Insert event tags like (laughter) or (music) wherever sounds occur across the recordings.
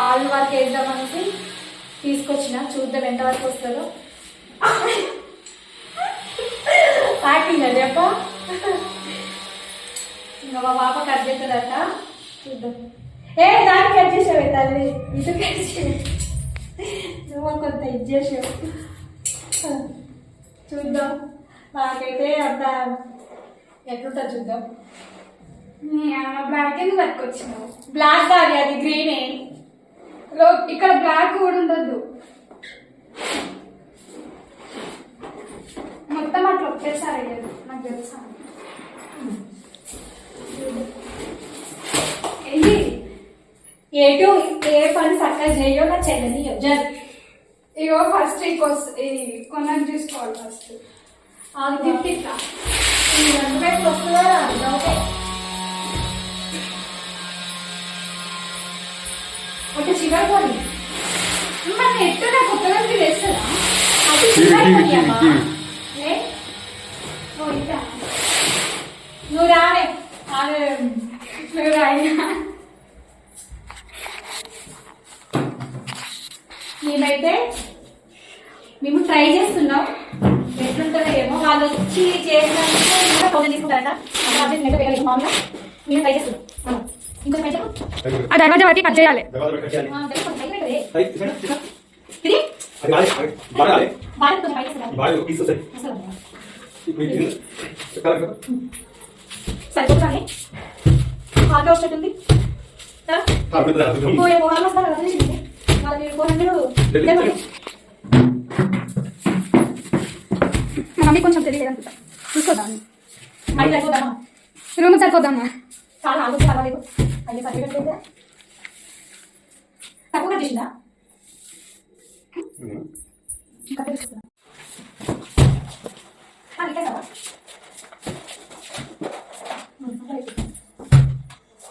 Hall వరకు వేద్దామనేసి తీసుకొచ్చిన. చూద్దాం ఎంతవరకు వస్తుందో. ప్యాకింగ్ అది అప్ప ఇంకా మా పాప కట్ చేస్తుందట. చూద్దాం. ఏ దాన్ని కట్ చేసావే తల్లి. ఇటు కట్ చేసావు కొంత ఇది చేసావు. చూద్దాం. నాకైతే అంత ఎట్లుంటా చూద్దాం. బ్లాక్ ఎందుకు పట్టుకొచ్చినావు? బ్లాక్ కాదు అది గ్రీనే. ఇక్కడ బ్లాక్ కూడా ఉండొద్దు. మొత్తం అట్లా ఒకేసారి నాకు తెలుసా? ఏంటి ఏ పని చక్కగా చేయో నా చెల్లని జర్. ఇగో ఫస్ట్ ఈ కొస్ ఈ కొనకు చూసుకోవాలి ఫస్ట్. అది వైపు వస్తుందా చివరి పోనీ. మన నెట్ అది ఇదా నువ్వు రావే. అదే నువ్వు రాయినా మేమైతే మేము ట్రై చేస్తున్నాం. ఎట్లుంటుందో ఏమో. వాళ్ళు వచ్చి చేసినందుకు ఫోన్ తీసుకుంటారట అప్పుడు అదే మేము ట్రై చేస్తున్నాం. ఆ. దర్వాజా బట్టి కట్ చేయాలి ఇది బాగా వస్తుందా? కాబట్టి రాదు ఓ, ఏమో వాళ్ళు. మా మమ్మీ కొంచెం తెలియదు అనుకుంటా చూసుకోదాన్ని రూమ్ సరిపోద్దామా చాలా ఆలోచన అయ్యే సర్టిఫికెట్ అయితే తక్కువ కదా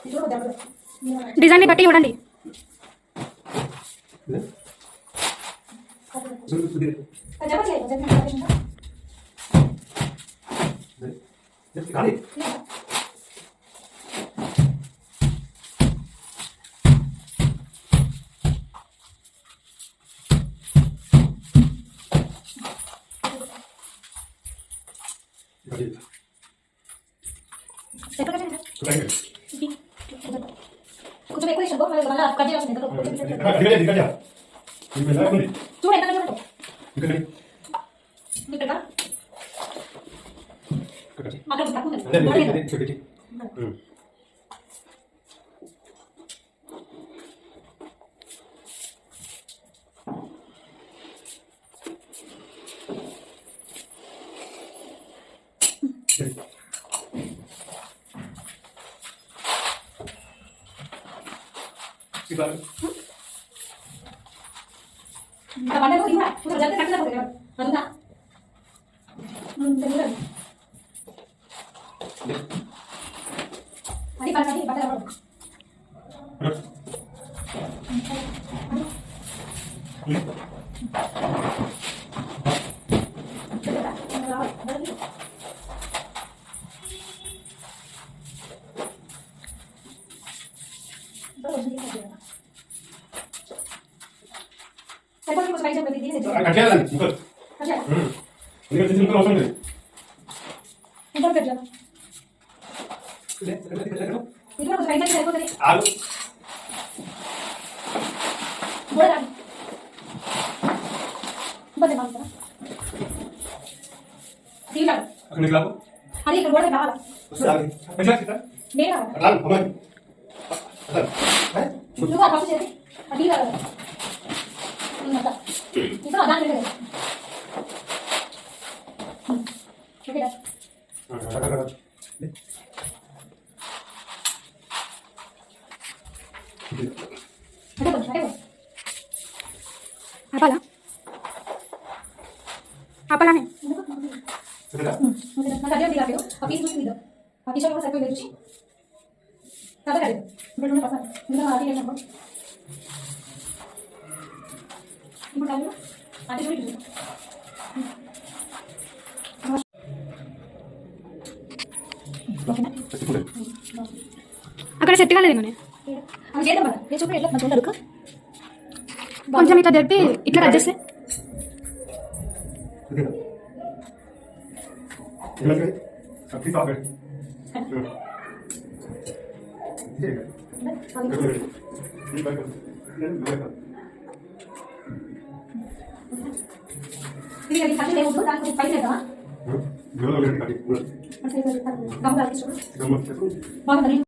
ఇది కూడా దెబ్బలు. డిజైన్ బట్టి చూడండి. అది కొంచెం ఎక్కువ ఇష్టం మళ్ళీ మళ్ళీ కట్ చేయాల్సింది చూడు ఎంత చూడండి ఇక్కడ అక్కడ తక్కువ ఉంది. ఇంకా పండగ కూడా ఇవ్వాలి. కొంచెం జల్దీ కట్టినా పోతుంది కదా. అందుకా? ఉమ్, తెలియదు. అది పండగ, ఇది పండగ 힘들어서 이제 చూసి ఓకేనా అక్కడ సెట్ కాలేదు నేను అది చేద్దాం కదా నేను చూపి ఎట్లా మంచిగా అడుగు కొంచెం ఇట్లా జరిపి ఇట్లా కట్ చేస్తే ఇదేనా? ఏమంటే? అప్పి తాపే. ఇదే. ఈ పైకి. నేను బయట. ఇది అది కట్ లేదు దానికి పై చేద్దామా గోల గోల కట్టి. గోల. గమ్ము కాల్చేసుకో. గమ్మత్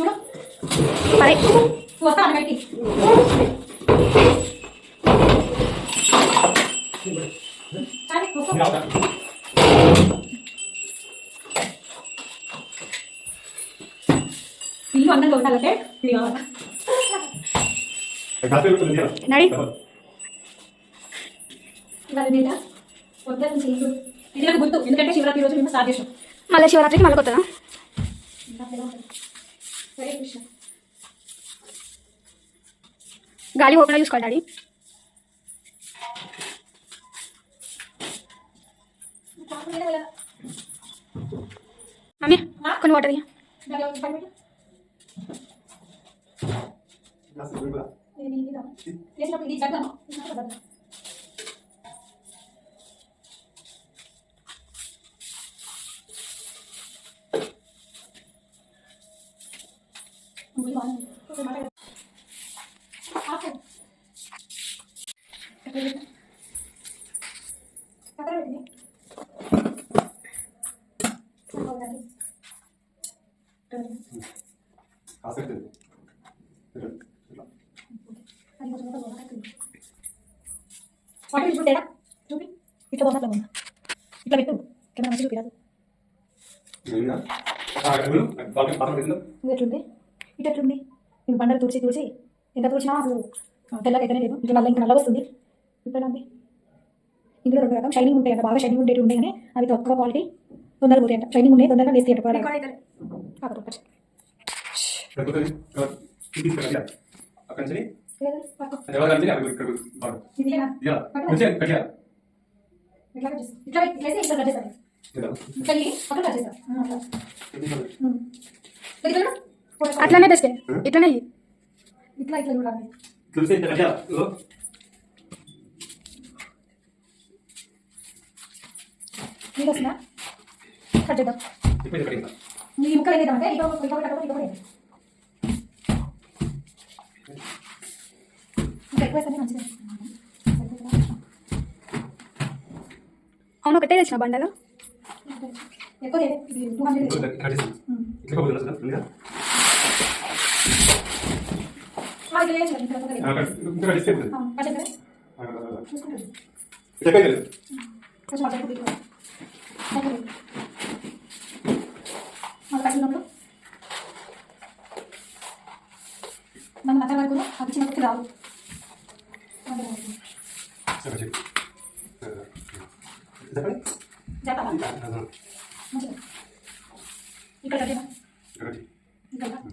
చూడు. పరే వస్తా బయటికి. ఇల్లు అందంగా ఉండాలంటే. నడి. మళ్ళీ శివరాత్రికి మళ్ళీ కొత్తదా సరే కృష్ణ గాలి ఓపెన్ చూసుకోవాలి డాడీ మమ్మీ కొన్ని వాటర్ ఇయ్య. కాస్త పెరుగుతుందా? చేసినప్పుడు ఇది జగన్ కాస్త ఇట్లా. చూడేదా చూపి ఇట్లా బొమ్మట్లా ఉందా ఇట్లా పెట్టు కెమెరా మంచి చూపిరాదు ఎట్లుంది ఇటు నేను బండలు తుడిచి తుడిచి ఎంత తుడిచినా అసలు తెల్లగా అయితేనే లేదు ఇట్లా నల్ల ఇంకా నల్ల వస్తుంది ఇప్పుడు ఉంది ఇందులో రెండు రకం షైనింగ్ ఉంటాయి అంట బాగా షైనింగ్ ఉండేవి ఉండే కానీ అవి తక్కువ క్వాలిటీ తొందరగా పోతాయి అంట షైనింగ్ ఉన్నాయి తొందరగా వేస్తే అంట కాకపోతే పెరుగుతుంది. ఆ, ఇది ఇట్లా కట్ కట్ కట్. అట్లనే బెస్ట్ ఇట్లనే. ఇట్లా ఇట్లా చూడాలి చూస్తే ఇంత. ఇదిగో. నీకు వస్తుందా కట్ చేద్దాం ఇప్పుడు ఇది కట్టిందా? ఈ ముక్కలు ఏదైతే ఉంటే ఇదో ఇదో కట్టడం ఇదో అవును ఒకటే తెచ్చిన బండగా ఎక్కువ మన మధ్య వరకు అది చిన్నప్పుడు రాదు. మధ్య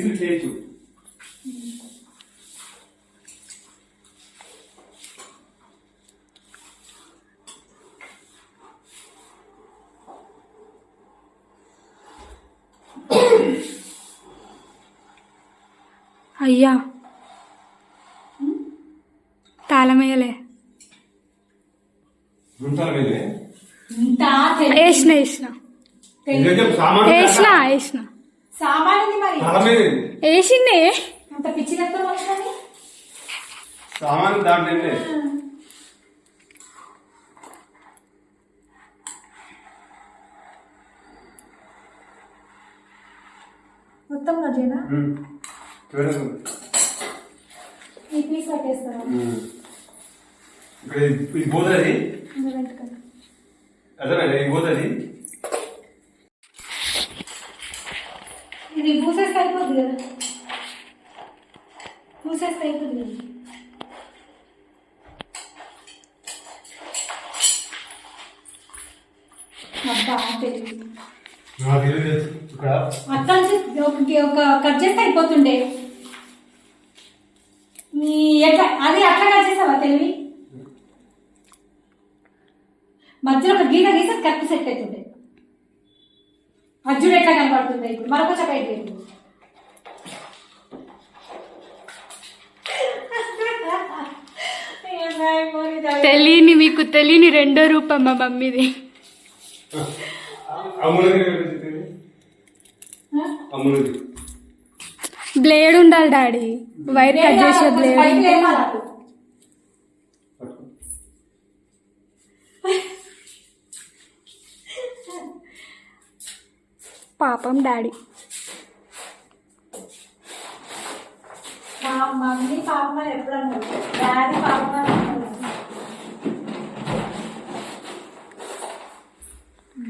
జరగంగా కేసులు చేయొచ్చు అయ్యా తాళమేయలే ఉంటాను వెళ్ళి ఇంత తెలి- వేసిన వేసిన ఇదైతే సామాను వేసిన వేసిన సామాన్యుది మరి? వేసిందే అంత పిచ్చి సామాను దాంట్లో? మొత్తం. ఈ పీస్. ఇక్కడ ఇది- పోతుంది అర్థమైందా ఇది పోతుంది ఇక్కడ? అట్లా నుంచి ఒక- ఒక కట్ చేస్తే అయిపోతుండే. ఎట్లా అది అట్లా కట్ చేసావా తెలివి? మధ్యలో ఒక గీత గీస్తే కరెక్ట్ సెట్ అవుతుండే. అర్జున్ ఎట్లా కనబడుతుంది ఇప్పుడు మరొక చక్క తెలియని మీకు తెలియని రెండో రూపం మా మమ్మీది. బ్లేడ్ ఉండాలి డాడీ. వైర్ కట్ చేసే బ్లేడ్. పాపం డాడీ. మా మమ్మీ పాప ఎప్పుడు అన్నారు డాడీ పాప అన్నారు చాలా అది ఎట్లా కట్ ఎలా చేయి ఆ, ఇది గమనికి అయిపోతుంది కదా జాగ్రత్త ఉంటుంది మనం అంతా కట్టేయచ్చు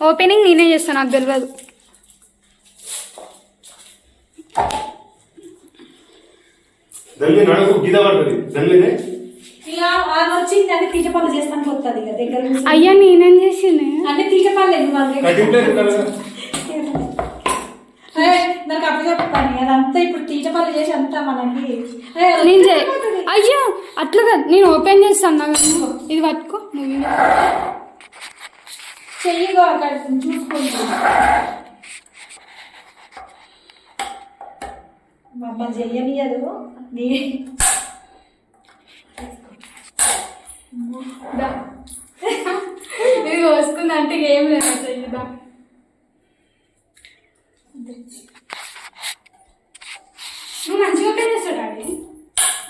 ఓపెనింగ్ నేనే చేస్తాను నాకు తెలియదు. అయ్యా నేనేం చేసింది? నాకు అప్పుడు చెప్తాను అదంతా ఇప్పుడు చేసి అంతా మనకి. నేను. అయ్యో అట్లా కాదు నేను ఓపెన్ చేస్తాను ఇది పట్టుకో నువ్వు. చెయ్యిగా అక్కడ చూసుకోండి అమ్మ చెయ్యనియదు నీ ఇది వస్తుంది అంటే ఏం లేదు చెయ్యిదా నువ్వు మంచిగా ఓపెన్ అండి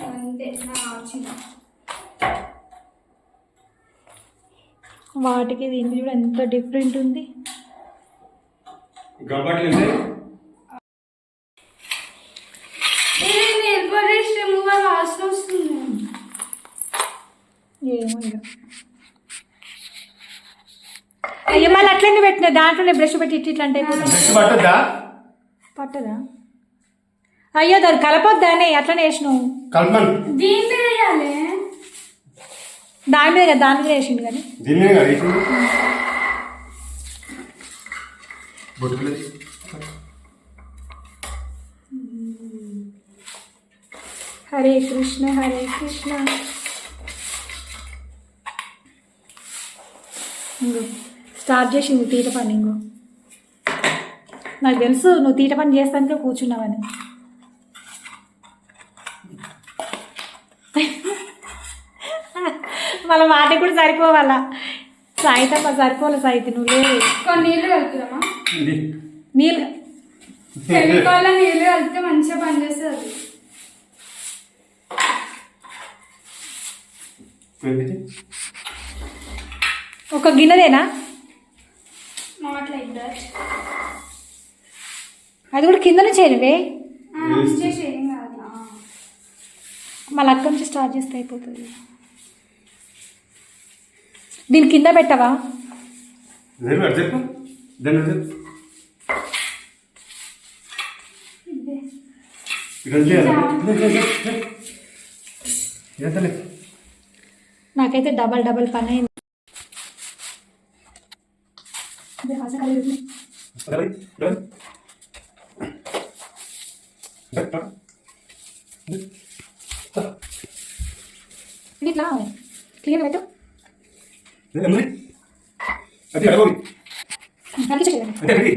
అంతే నా వచ్చింది వాటికి దీనికి కూడా ఎంత డిఫరెంట్ ఉంది. అయ్యో మళ్ళీ అట్లనే పెట్టిన. దాంట్లోనే బ్రష్ పెట్టి ఇట్లా ఇట్లా అంటే పట్టద్దా? పట్టదా? అయ్యో దాన్ని కలపొద్దానే అట్లనే వేసినావు. కల్పన్. దీని మీద వేయాలి దాని మీద దాని మీద వేసిండు కానీ దీని మీద బొట్టులేదు హరే కృష్ణ హరే కృష్ణ. ఇంకో స్టార్ట్ చేసింది తీట పని ఇంకో నాకు తెలుసు నువ్వు తీట పని చేస్తానికే కూర్చున్నావని. మళ్ళీ వాటికి కూడా సరిపోవాలా? సాయితమ్మ సరిపోలే సాయితి? నువ్వు లేదు కొన్ని నీళ్ళు కలుపుదామా? ఇది. నీళ్ళు. కెమికల్ నీళ్ళు కలిపితే మంచిగా పనిచేస్తుంది? ఒక గిన్నెదేనా? అది కూడా కింద నుంచి కాదు. మళ్ళీ అక్కడి నుంచి స్టార్ట్ చేస్తే అయిపోతుంది. దీని కింద పెట్టవా? నాకైతే డబల్ డబల్ పని అయింది. ఇట్లా. క్లియర్ పెట్టు. అది చేయండి అంటే రెడీ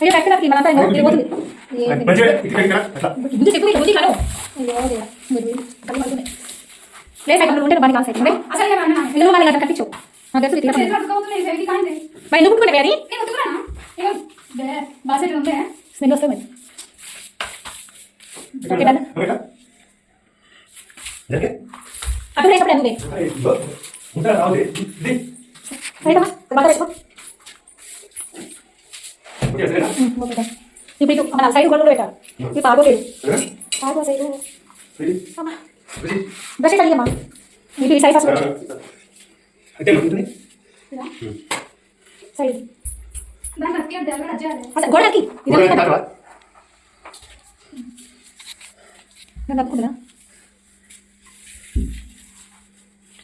అయ్యో కరెక్ట్ నాకు మనంతా పోతుంది చెప్పు బుద్ధి కాదు అక్కడ ఉంటే కాల్సి అయితే ఎందుకు కట్టించు నాకు తెలుసు మరి ఎందుకు అది స్మెల్ మరి ఓకే అక్కడ వేసినప్పుడు ఎందుకు ఉంటా రావాలి ఇది రైట్ బాగా వేసుకో ఓకే సరేనా ఓకే. ఇప్పుడు ఇటు మన సైడ్ గొడవ పెట్టారు ఇది బాగోలేదు బాగో సైడు. రెడీ అమ్మా. బ్రష్ కడిగమ్మా ఇటు ఈ సైడ్ ఫస్ట్ అంటే ఉంటుంది? సైడ్. గోడకి ఇది గోడ ఉంది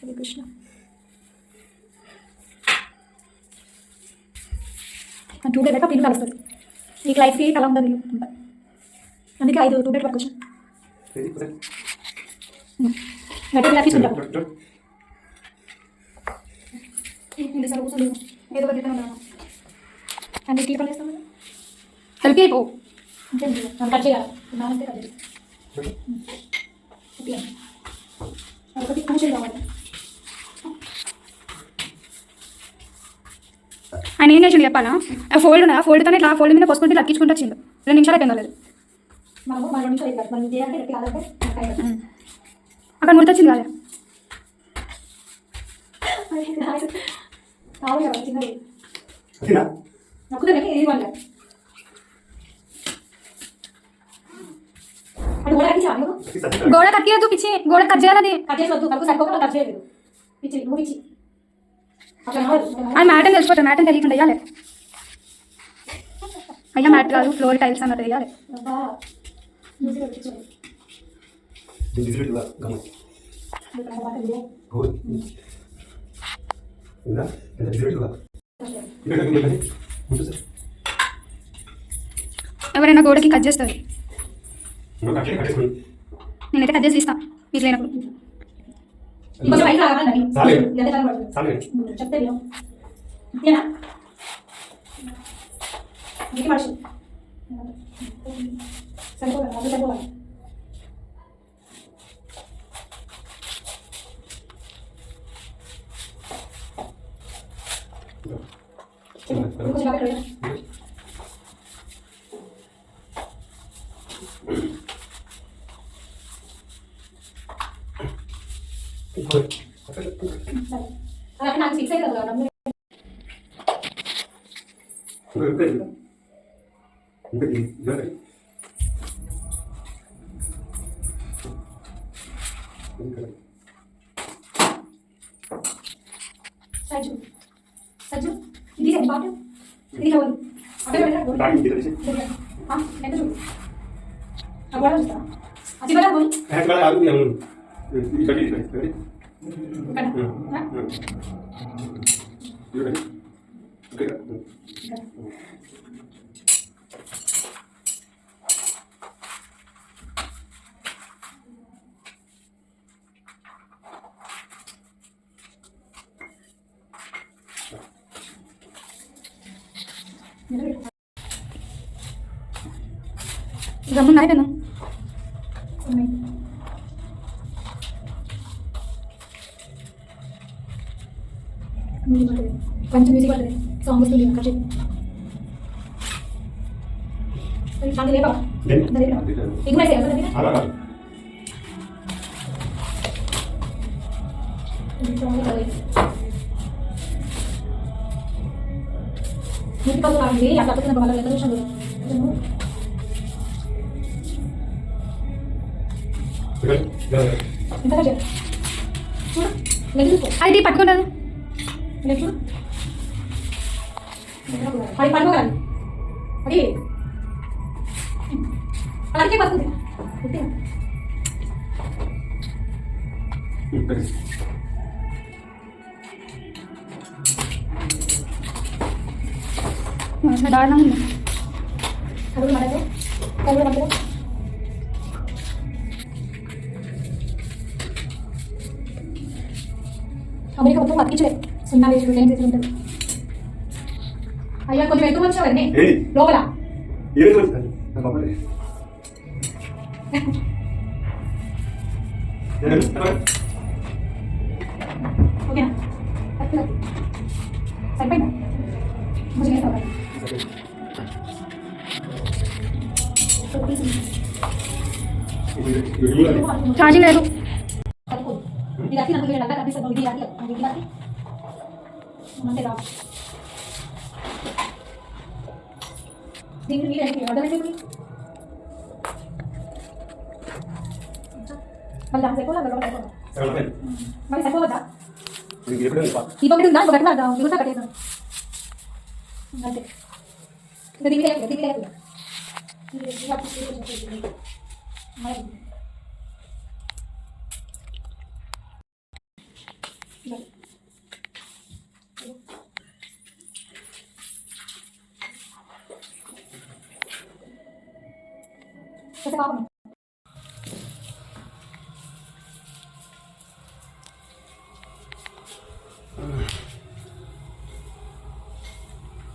తప్పుకుందా కృష్ణ టూ డేట్ అయితే పిల్లలు కలుస్తుంది నీకు లైఫ్కి అలా ఉండదు అందుకే ఐదు టూ డేట్ పట్టుకొచ్చిన రెడీ సరే గట్టి లైఫ్ ఉంటాం ఏదో ఒకటి ఉన్నాను అంటే టీ పని చేస్తాం కలిపి అయిపో కట్ చేయాలి నానంతే కట్ చేయాలి ఒకటి కూర్చొని కావాలి ఆయన ఏం చేసిండు చెప్పాలా ఆ ఫోల్డ్ ఉన్నా ఫోల్డ్తోనే ఇట్లా ఫోల్డ్ మీద పోసుకుంటే లక్కించుకుంటూ వచ్చిండు. రెండు నిమిషాలు అయిపోయిందో లేదు అక్కడ ముడతొచ్చింది కదా గోడ కక్కియద్దు పిచ్చి. గోడ కట్ చేయాలి కట్ చేసి వద్దు కట్ చేయలేదు. పిచ్చి నువ్వు పిచ్చి. అది మ్యాటన్ తెలిసిపోతుంది మ్యాటన్ తెలియకుండా వేయాలి అయ్యా మ్యాట్ కాదు ఫ్లోర్ టైల్స్ అన్నట్టు వేయాలి ఆ ఎవరైనా గోడకి కట్ చేస్తుంది ఇంకా కట్ చేసి కట్టేసుకోండి నేనైతే కట్ చేసి ఇస్తాను మీకు లేనప్పుడు ఇంకొంచెం పైకి రావాలండి చాలు. ఎంత టైం పడుతుంది చాలు చెప్తే విను ఇంతేనా ఇంటికి మనిషి సరిపోదా అది సరిపోదా ఇంకొంచెం బాగా పెట్టు. సరే అలా నాకు ఫిక్స్ అయ్యింది కదా డబ్బులు ఇంకా ఇంకా సజ్జు సజ్జు ఇది ఎంత బాట ఇది కావాలి అక్కడ పెట్టా డాక్టర్ తెలిసి ఎంత చూడు ఆ గోడ చూస్తా అది కూడా పోయి హ్యాక్ ఆగు నేను ఈ కట్టి కట్టి ఇక్కడ ఓకే గమ్మున అయిపోయాను కొంచెం మ్యూజిక్ పడుతుంది సాంగ్ వస్తుంది చెప్పు అది లేపా ఇది అలా మ్యూజిక్ పడుతుంది ఆగింది అక్కడ పడుతున్న వాళ్ళ ఎంత చూసుకో అది పట్టుకుంటుంది లేదు చూడు అది పడుకోగలదు అది అలాగే పడుతుంది. ఉత్తిగా. ఇక్కడ. దారుణం. ఉంది కడుగు మడకు కడుగు మడకు అమెరికా మొత్తం అతికించలేదు సున్నా వేసి ఏం చేసి ఉంటుంది అయ్యా కొంచెం ఎక్కువ వచ్చావండి ఏది? లోపల ఏది వచ్చింది? నాకు అవ్వలేదు. ఏది? అక్కడ. ఓకేనా కరెక్ట్గా. సరిపోయిందా కొంచెం వేసుకోవాలి ఇది- ఇది ఇవ్వాలి. ఛార్జింగ్ లేదు కలుపుకోదు ఇది అతి నాకు వీళ్ళంతా కనిపిస్తుంది ఇది అతి అది ఇది అతి అంతే రాదు దీనికి మీరు ఏంటి అర్థమైంది మళ్ళీ దాని సరిపోదా లోపల సరిపోదా సరే, మళ్ళీ సరిపోవద్దా ఇది ఎప్పుడైనా ఇవ్వాలి. ఈ పక్కన ఉందా ఇంకో కట్టినా ఇది కూడా కట్టేద్దాం అంతే ఇంకా దీనికి లేదు దీనికి లేదు ఇది ఇది అతి ఇది మరి Kasi ako.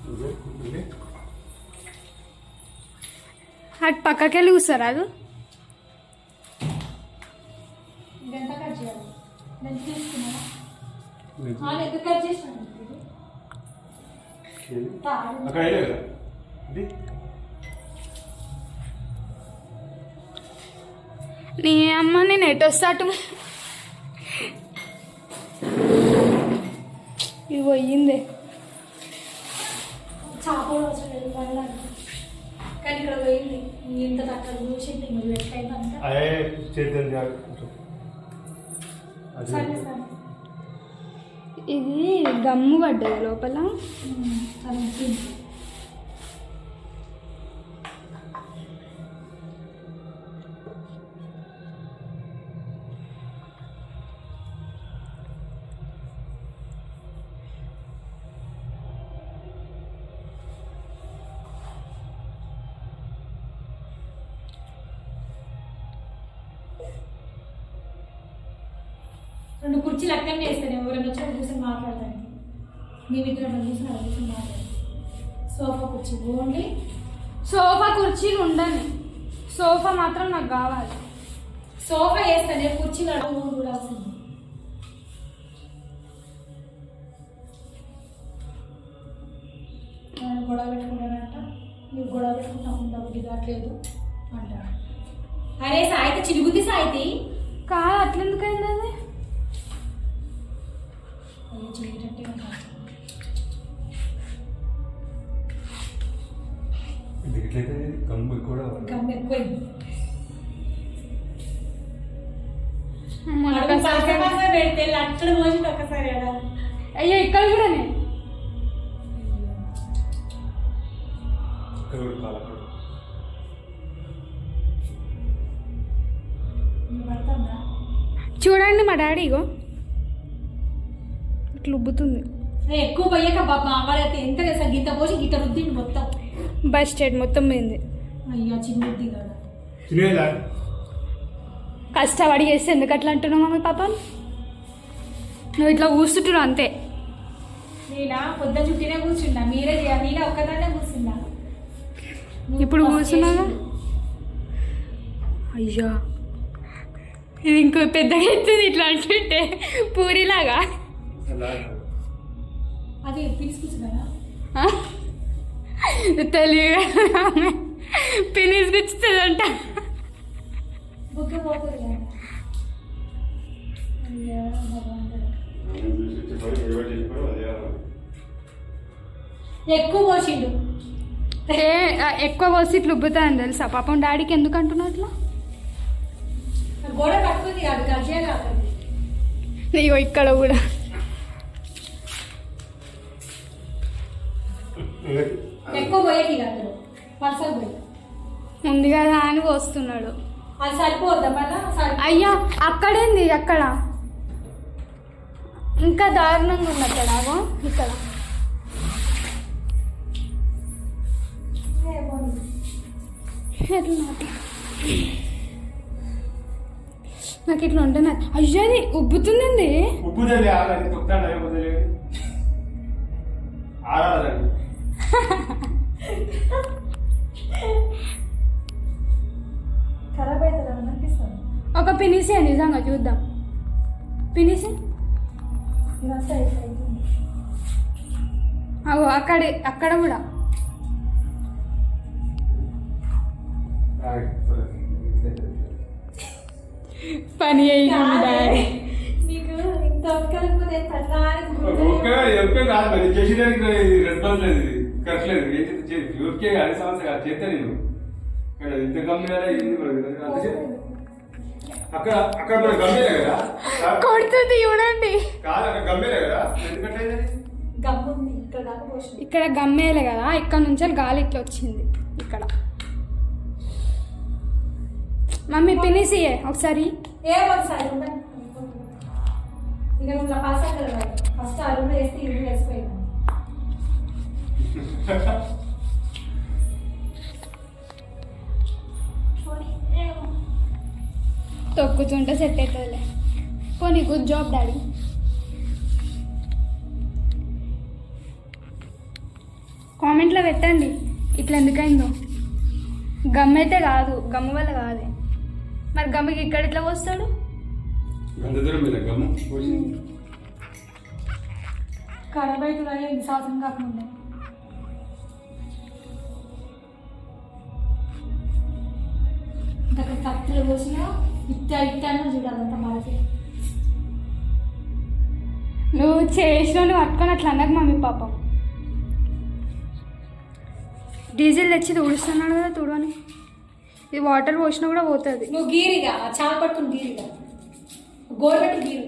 ఇది- ఇది. అటు పక్కకి వెళ్ళి కూర్చోరా అది ఇదంతా కట్ చేయాలి నేను తీసుకున్నాను ఇది. ఎందుకు కట్ చేసినాను ఇది. తాడు అక్కడ ఎటు వస్తాటు ఇది పోయిందే చాపలు అవసరం లేదు పడడానికి కానీ ఇక్కడ పోయింది. ఇంత చూసింది ఎట్లయిందంటే ఇది గమ్ము పడ్డది లోపల. మీ ఇద్దరు కూర్చొని అక్కడ కూర్చొని మాట్లాడతాను సోఫా కుర్చీ ఓన్లీ సోఫా కుర్చీలు ఉండని. సోఫా మాత్రం నాకు కావాలి. సోఫా వేస్తాను కుర్చీలు అడుగు కూడా వస్తుంది నేను గొడవ పెట్టుకున్నానంట మీరు గొడవ పెట్టుకుంటా ఉంటావు దిగట్లేదు అంటాడు. అరే సాయితే చిరుగుద్ది సాయితి కాదు అట్లెందుకు పెడితే లక్షలు పోసింది ఒక్కసారి అలా. అయ్యో ఇక్కడ కూడా నేను. చూడండి మా డాడీ ఇగో. ఇట్లా ఉబ్బుతుంది. ఎక్కువ పోయాక బాబా అవ్వాలైతే ఎంత తెలుసా? గీత పోసి గీత రుద్దింది మొత్తం. బస్ స్టాండ్ మొత్తం పోయింది. అయ్యా చిన్న రుద్ది కదా. చిన్నదా కష్టపడి చేస్తే ఎందుకు అట్లా అంటున్నావు మమ్మీ పాపం? నువ్వు ఇట్లా కూర్చుంటున్నావు అంతే. నేనా? పొద్దున చుట్టినే కూర్చున్నా. మీరే నేనే ఒక్కదాన్నే కూర్చున్నా. ఇప్పుడు? చేసింది. అయ్యా. ఇది ఇంకో పెద్దగా అవుతుంది ఇట్లా అంటుంటే పూరిలాగా. అది తెలియగా పినిస్ గుచ్చుతుందంట బుక్క ఎక్కువ పోసిండు ఏ ఎక్కువ పోసి ఇట్లా ఉబ్బుతాయని తెలుసా? పాపం డాడీకి ఎందుకు అంటున్నావు అట్లా? గోడ కట్టుకుంది కాదు గజ్జే కాదు ఇగో ఇక్కడ కూడా. ఎక్కువ పోయేది కాదు పర్సల్ పోయి. ఉంది కదా అని వస్తున్నాడు అది సరిపోద్దా మళ్ళా? అయ్యా అక్కడేంది? అక్కడ? ఇంకా దారుణంగా ఉంది అక్కడ ఇక్కడ. నాకు? ఇట్లా ఉంటే నాకు అయ్యో అది ఉబ్బుతుందండి. ఒక పినిసి నిజంగా చూద్దాం. పినిసి? అగో అక్కడే అక్కడ కూడా. పని అయింది డాడీ నీకు ఇంత ఒక్కలేకపోతే మరి చేసేదానికి రెస్పాన్స్ లేదు ఇది కరెక్ట్ లేదు ఊరికే అదే సమస్య కాదు చేస్తే నేను. ఇంత అంత చే- అక్కడ అక్కడ మన గమ్యలే కదా? కొడుతుంది చూడండి. కాదు, అక్కడ గమ్యలే కదా? ఎందుకంటే ఇక్కడ దాకా పోషింది ఇక్కడ గమ్మేలే కదా? ఇక్కడ నుంచి గాలి ఇట్లా వచ్చింది. ఇక్కడ. మమ్మీ పినిసియే ఒకసారి. ఫస్ట్ ఆ రూమ్ వేస్తే ఈ రూమ్ వేసిపోయింది. (laughs) తొక్కుతుంటే సెట్ అవుతుందిలే. పోనీ గుడ్ జాబ్ డాడీ కామెంట్లో పెట్టండి ఇట్లా ఎందుకైందో. గమ్ అయితే కాదు గమ్ము వల్ల కాదే. మరి గమ్ముకి ఇక్కడ ఇట్లా పోసింది. ఖరాబ్ అవుతుంది? సంవత్సరం కాకముందే ఇంకా కత్తులు పోసినా ఇట్ట ఇట్ట అని చూడాలంత మనకి నువ్వు చేసిన నువ్వు పట్టుకొని అట్లా అన్నకు మమ్మీ పాపం. డీజిల్ తెచ్చి తుడుస్తున్నాడు కదా తుడని ఇది వాటర్ పోసినా కూడా పోతుంది. నువ్వు గీరిగా చాల పట్టుకుని గీరిగా. గోరు పెట్టి గీరు.